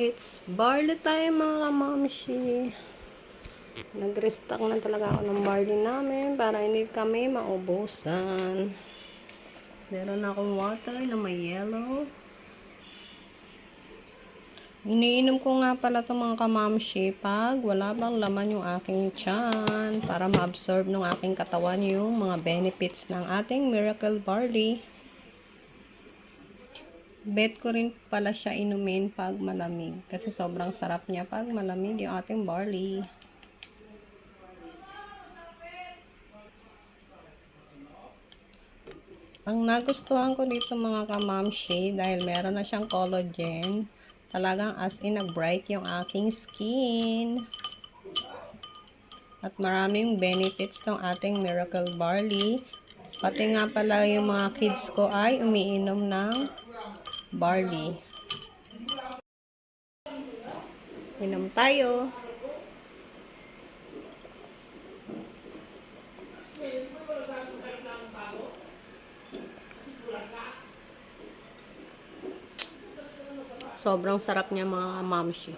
It's barley time mga kamamshi. Nag-restock na talaga ako ng barley namin para hindi kami maubusan. Meron akong water na may yellow. Iniinom ko nga pala itong mga kamamshi pag wala bang laman yung aking tiyan para ma-absorb ng aking katawan yung mga benefits ng ating miracle barley. Bet ko rin pala siya inumin pag malamig kasi sobrang sarap niya pag malamig yung ating barley. Ang nagustuhan ko dito mga kamamshi dahil meron na siyang collagen, talagang as in nag-bright yung aking skin. At maraming benefits tong ating Miracle Barley. Pati nga pala yung mga kids ko ay umiinom ng barley. Inom tayo. Sobrang sarap niya mga mamshi.